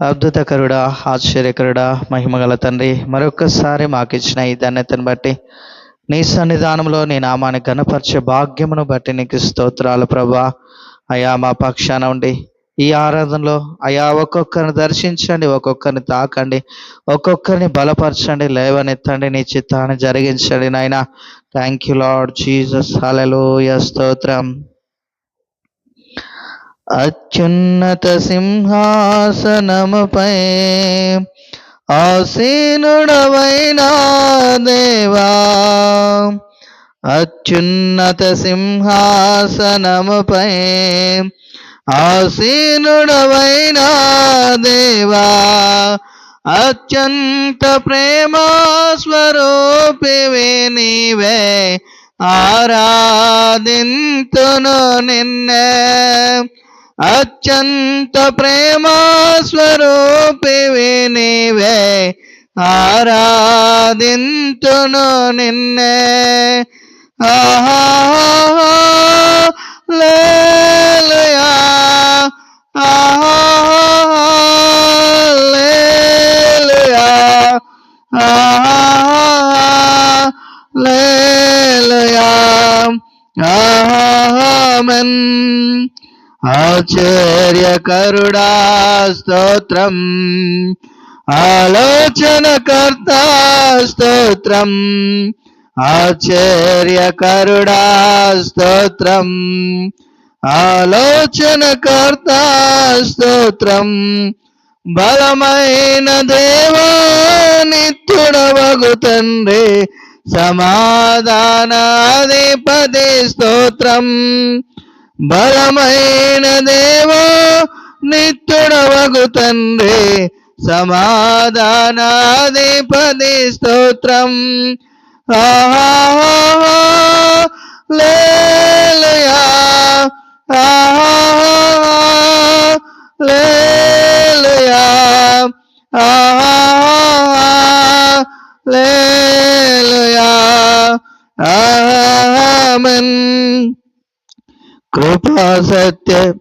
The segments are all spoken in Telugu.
అద్భుతకరుడా ఆశ్చర్యకరుడా మహిమగల తండ్రి మరొకసారి మాకు ఇచ్చిన ఈ ధన్యతను బట్టి నీ సన్నిధానంలో నీ నామాన్ని గణపరిచే భాగ్యమును బట్టి నీకు స్తోత్రాలు ప్రభా. అయా మా పక్షాన ఉండి ఈ ఆరాధనలో అయా ఒక్కొక్కరిని దర్శించండి ఒక్కొక్కరిని తాకండి ఒక్కొక్కరిని బలపరచండి లేవనెత్తండి నీ చిత్తాన్ని జరిగించండి నాయన. థ్యాంక్ యూ లార్డ్ జీసస్ హలలోయ స్తోత్రం అత్యున్నత సింహాసనముపై ఆసీనుడవైన దేవా అత్యున్నత సింహాసనముపై ఆసీనుడవైన దేవా అత్యంత ప్రేమ స్వరూపివి నీవే ఆరాధింతును నిన్నే. అత్యంత ప్రేమ స్వరూపివి నీవే ఆరాధింతును నిన్నే. ఆహా ఆశ్చర్యకరుడా స్తోత్రం. ఆలోచనకర్త స్తోత్రం. ఆశ్చర్యకరుడా స్తోత్రం. ఆలోచనకర్త స్తోత్రం. బలమైన దేవా నిత్యుడవగు తండ్రి. సమాధానాధిపతి స్తోత్రం. బలమైన దేవో నిత్యుడవగు తండ్రి. సమాధానాధిపతి స్తోత్రం. ఆహా లేలుయా ఆహా లేలుయా ఆహా లేలుయా ఆమెన్. కృపా సత్య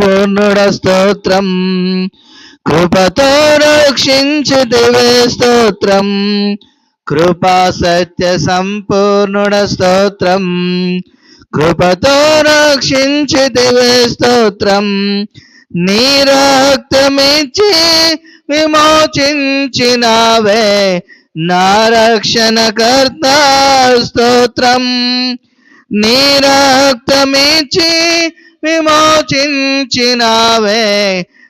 పూర్ణుడ స్తోత్రం. కృపతో రక్షించితివే స్తోత్రం. కృపా సత్య సంపూర్ణుడ స్తోత్రం. కృపతో రక్షించితివే స్తోత్రం. నీ రక్తమిచ్చి విమోచించినావే. నా రక్షణకర్త స్తోత్రం. నీ రక్తమిచ్చి విమోచించినావే.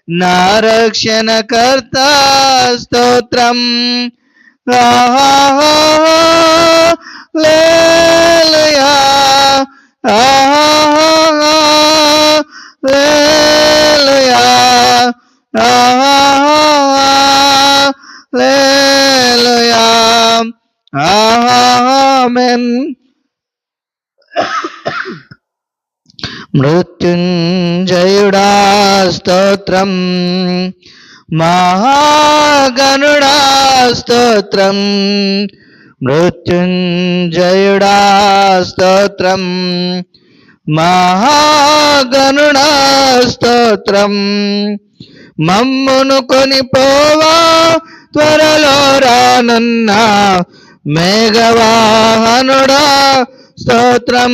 నా రక్షణకర్త స్తోత్రం. ఆహా లేలుయా లేలుయా లేలుయా ఆమెన్. మృత్యుంజయుడా స్తోత్రం మహాగణుడా స్తోత్రం మృత్యుంజయుడా స్తోత్రం మహాగణుడా స్తోత్రం మమ్మును కొనిపోవా త్వరలో రానున్నా మేఘవాహనుడా స్తోత్రం.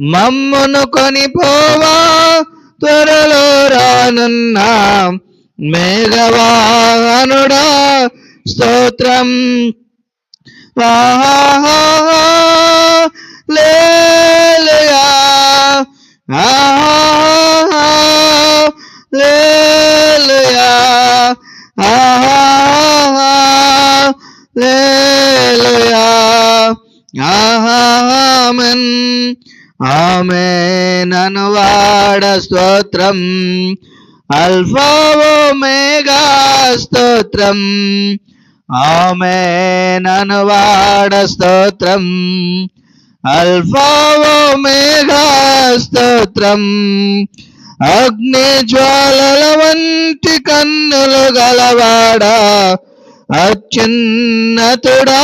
మమ్మును కొనిపోవా త్వరలో రానున్న మేఘవాహనుడా స్తోత్రం. వాహా లే ఆహా ఆమె నను వాడ స్తోత్రం. అల్ఫావో మేఘా స్తోత్రం. ఆమె నను వాడ స్తోత్రం. అల్ఫావో మేఘా స్తోత్రం. అగ్ని జ్వాలల వంటి కన్నులు గలవాడా అత్యున్నతుడా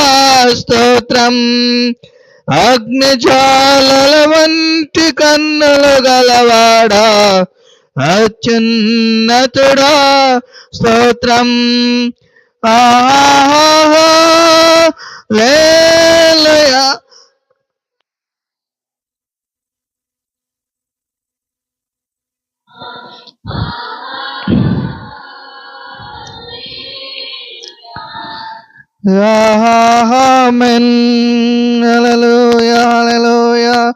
స్తోత్రం. అగ్ని వంటి కన్నులు గలవాడా? అత్యున్నతుడా? స్తోత్రం. ఆహా Amen. Hallelujah. Hallelujah.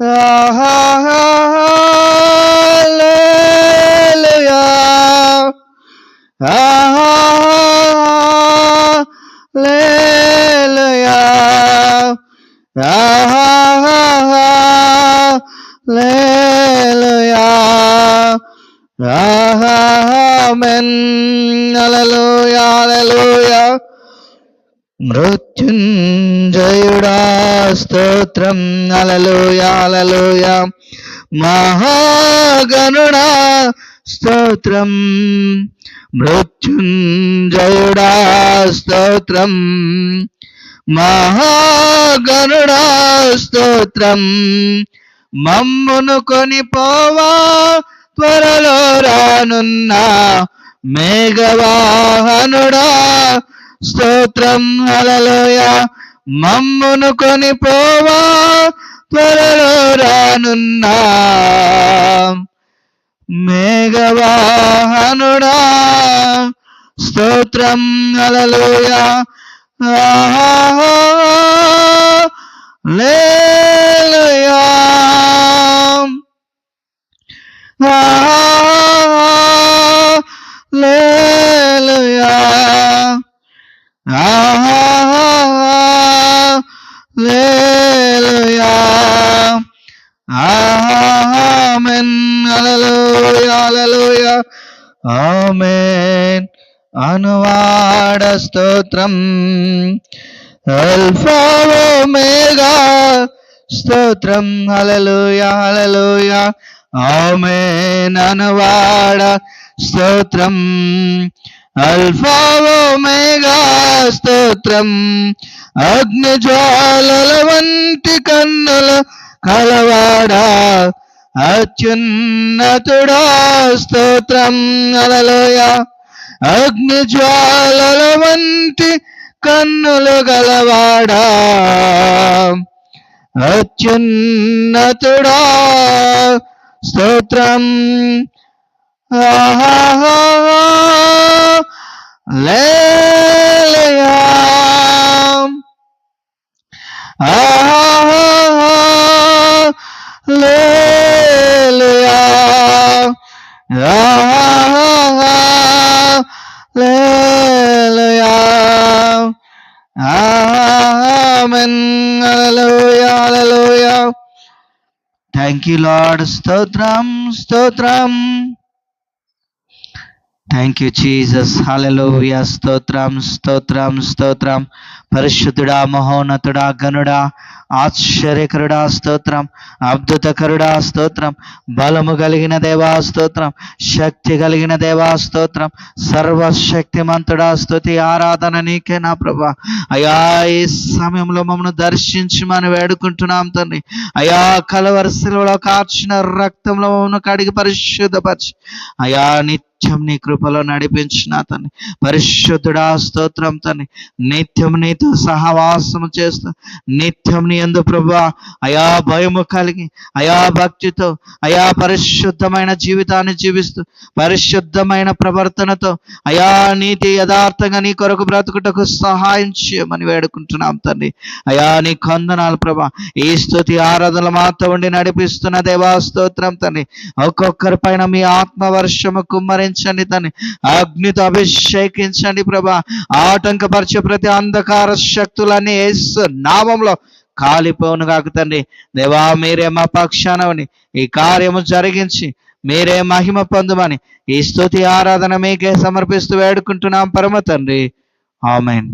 Hallelujah. Hallelujah. Hallelujah. Amen. Hallelujah. Hallelujah. మృత్యుంజయుడా స్తోత్రం. అలలోయాలలోయ మహాగణుడా స్తోత్రం. మృత్యుంజయుడా స్తోత్రం. మహాగణుడా స్తోత్రం. మమ్మును కొనిపోవా త్వరలో రానున్నా మేఘవాహనుడా. స్తోత్రం అలలోయ మమ్మును కొనిపోవా త్వరలో రానున్నా. మేఘవాహనుడా. స్తోత్రం ఆహా లే ఆమెన్ అలలోయ ఆమెన్. అనువాడ స్తోత్రం. అల్ఫావో మేఘా స్తోత్రం. అలలోయ అలలోయ ఆమెన్ అనువాడ స్తోత్రం. అల్ఫావో మేఘా స్తోత్రం. అగ్నిజ్వాలల వంటి కన్నుల కలవాడా? అత్యున్నతుడా? స్తోత్రం. అలలోయ. అగ్ని జ్వాలల వంటి కన్నులు గలవాడా? అత్యున్నతుడా? స్తోత్రం. ఆహా లేలయా. థ్యాంక్ యూ లాడ్ స్తోత్రం స్తోత్రం థ్యాంక్ యూ జీసస్ హల్లెలూయా స్తోత్రం స్తోత్రం స్తోత్రం పరిశుద్ధుడా మహోన్నతుడా గనుడా ఆశ్చర్యకరుడా స్తోత్రం అద్భుతకరుడా స్తోత్రం బలము కలిగిన దేవా స్తోత్రం శక్తి కలిగిన దేవా స్తోత్రం సర్వశక్తిమంతుడా స్తుతి ఆరాధన నీకే నా ప్రభా. అయా ఈ సమయంలో మమ్మల్ని దర్శించమని వేడుకుంటున్నాం తండ్రి. అయా కలవరసలో కార్చిన రక్తంలో మమ్మల్ని కడిగి పరిశుద్ధపరిచి. అయా నిత్య నీ కృపలో నడిపించిన తండ్రి పరిశుద్ధుడా స్తోత్రం తండ్రి నిత్యం నీతో సహవాసం చేస్తూ నిత్యం నీ ఎందు ప్రభా అయా భయము కలిగి అయా భక్తితో అయా పరిశుద్ధమైన జీవితాన్ని జీవిస్తూ పరిశుద్ధమైన ప్రవర్తనతో అయా నీతి యథార్థంగా నీ కొరకు బ్రతుకుటకు సహాయం చేయమని వేడుకుంటున్నాం తండ్రి అయా నీ కొందనాలు ప్రభా ఈ స్థుతి ఆరాధన మాతో ఉండి నడిపిస్తున్న దేవా స్తోత్రం తండ్రి ఒక్కొక్కరి పైన మీ ఆత్మవర్షము కుమ్మరి కుమ్మరించండి తండ్రి అగ్నితో అభిషేకించండి ప్రభా. ఆటంకపరిచే ప్రతి అంధకార శక్తులన్నీ యేసు నామంలో కాలిపోను కాక తండ్రి. దేవా మీరే మా పక్షానవని. ఈ కార్యము జరిగించి మీరే మహిమ పొందమని ఈ స్థుతి ఆరాధన మీకే సమర్పిస్తూ వేడుకుంటున్నాం పరమ తండ్రి. ఆమెన్.